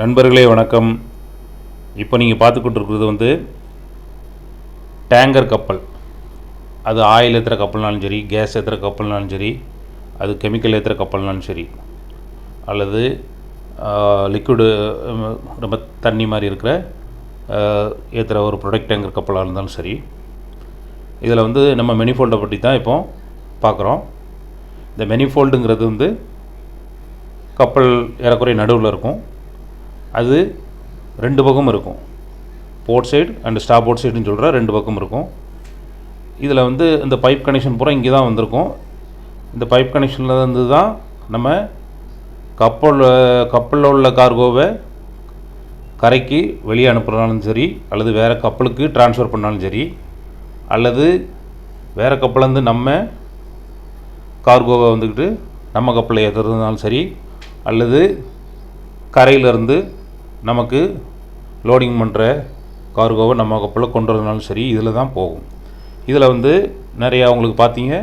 நண்பர்களே வணக்கம். இப்போ நீங்கள் பார்த்துக்கிட்டு இருக்கிறது வந்து டேங்கர் கப்பல். அது ஆயில் ஏற்றுற கப்பல்னாலும் சரி கேஸ் ஏற்றுற கப்பல்னாலும் சரி அது கெமிக்கல் ஏற்றுற கப்பல்னாலும் சரி அல்லது லிக்விடு ரொம்ப தண்ணி மாதிரி இருக்கிற ஏற்றுற ஒரு ப்ரொடக்ட் டேங்கர் கப்பலாக இருந்தாலும் சரி. இதில் வந்து நம்ம மெனிஃபோல்டை பற்றி தான் இப்போ பார்க்குறோம். இந்த மெனிஃபோல்டுங்கிறது வந்து கப்பல் ஏறக்குறைய நடுவில் இருக்கும். அது ரெண்டு பக்கம் இருக்கும். Port side and starboard சைடுன்னு சொல்கிற ரெண்டு பக்கம் இருக்கும். இதில் வந்து இந்த பைப் கனெக்ஷன் பூரா இங்கே தான் வந்திருக்கும். இந்த பைப் கனெக்ஷனில் இருந்து தான் நம்ம கப்பல் கப்பலில் உள்ள கார்கோவை கரைக்கு வெளியே அனுப்புனாலும் சரி அல்லது வேறு கப்பலுக்கு ட்ரான்ஸ்ஃபர் பண்ணாலும் சரி அல்லது வேறு கப்பலேருந்து நம்ம கார்கோவை வந்துக்கிட்டு நம்ம கப்பலில் ஏற்றுறதுனாலும் சரி அல்லது கரையிலேருந்து நமக்கு லோடிங் பண்ணுற கார்கோவை நம்ம கப்பலில் கொண்டு வரதுனாலும் சரி இதில் தான் போகும். இதில் வந்து நிறையா உங்களுக்கு பார்த்தீங்க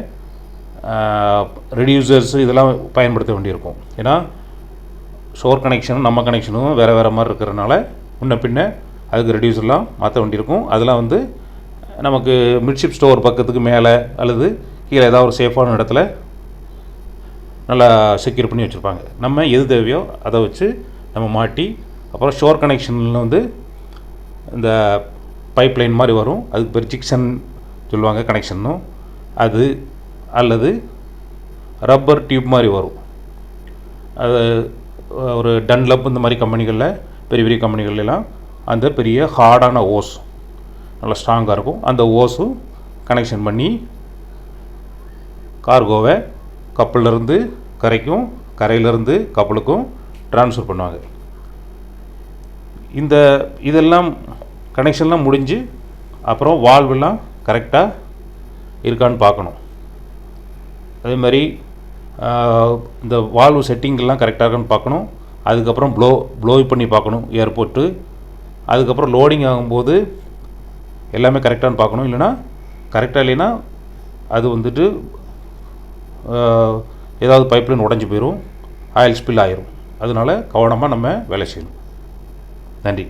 ரெடியூசர்ஸ் இதெல்லாம் பயன்படுத்த வேண்டியிருக்கும். ஏன்னா ஷோர் கனெக்ஷனும் நம்ம கனெக்ஷனும் வேறு வேறு மாதிரி இருக்கிறனால முன்ன பின்ன அதுக்கு ரெடியூசர்லாம் மாற்ற வேண்டியிருக்கும். அதெல்லாம் வந்து நமக்கு மிட்ஷிப் ஸ்டோர் பக்கத்துக்கு மேலே அல்லது கீழே ஏதாவது ஒரு சேஃபான இடத்துல நல்லா செக்யூர் பண்ணி வச்சுருப்பாங்க. நம்ம எது தேவையோ அதை வச்சு நம்ம மாட்டி அப்புறம் ஷோர் கனெக்ஷனில் வந்து இந்த பைப் லைன் மாதிரி வரும். அதுக்கு பேர் ஜிக்ஷன் சொல்லுவாங்க கனெக்ஷனும் அது அல்லது ரப்பர் டியூப் மாதிரி வரும். அது ஒரு டன்லப் இந்த மாதிரி கம்பெனிகளில் பெரிய பெரிய கம்பெனிகள்லாம் அந்த பெரிய ஹார்டான ஓஸ் நல்லா ஸ்ட்ராங்காக இருக்கும். அந்த ஓஸும் கனெக்ஷன் பண்ணி கார்கோவை கப்பலிருந்து கரைக்கும் கரையிலேருந்து கப்பலுக்கும் ட்ரான்ஸ்ஃபர் பண்ணுவாங்க. இந்த இதெல்லாம் கனெக்ஷன்லாம் முடிஞ்சு அப்புறம் வால்வெல்லாம் கரெக்டாக இருக்கான்னு பார்க்கணும். அதே மாதிரி இந்த வால்வு செட்டிங்கெல்லாம் கரெக்டாக இருக்கான்னு பார்க்கணும். அதுக்கப்புறம் ப்ளோ ப்ளோ பண்ணி பார்க்கணும் ஏர்போர்ட்டு அதுக்கப்புறம் லோடிங் ஆகும்போது எல்லாமே கரெக்டானு பார்க்கணும். இல்லைனா கரெக்டாக இல்லைன்னா அது வந்துட்டு ஏதாவது பைப்லைன் உடஞ்சி போயிடும் ஆயில் ஸ்பில் ஆயிரும். அதனால கவனமாக நம்ம வேலை செய்யணும். நன்றி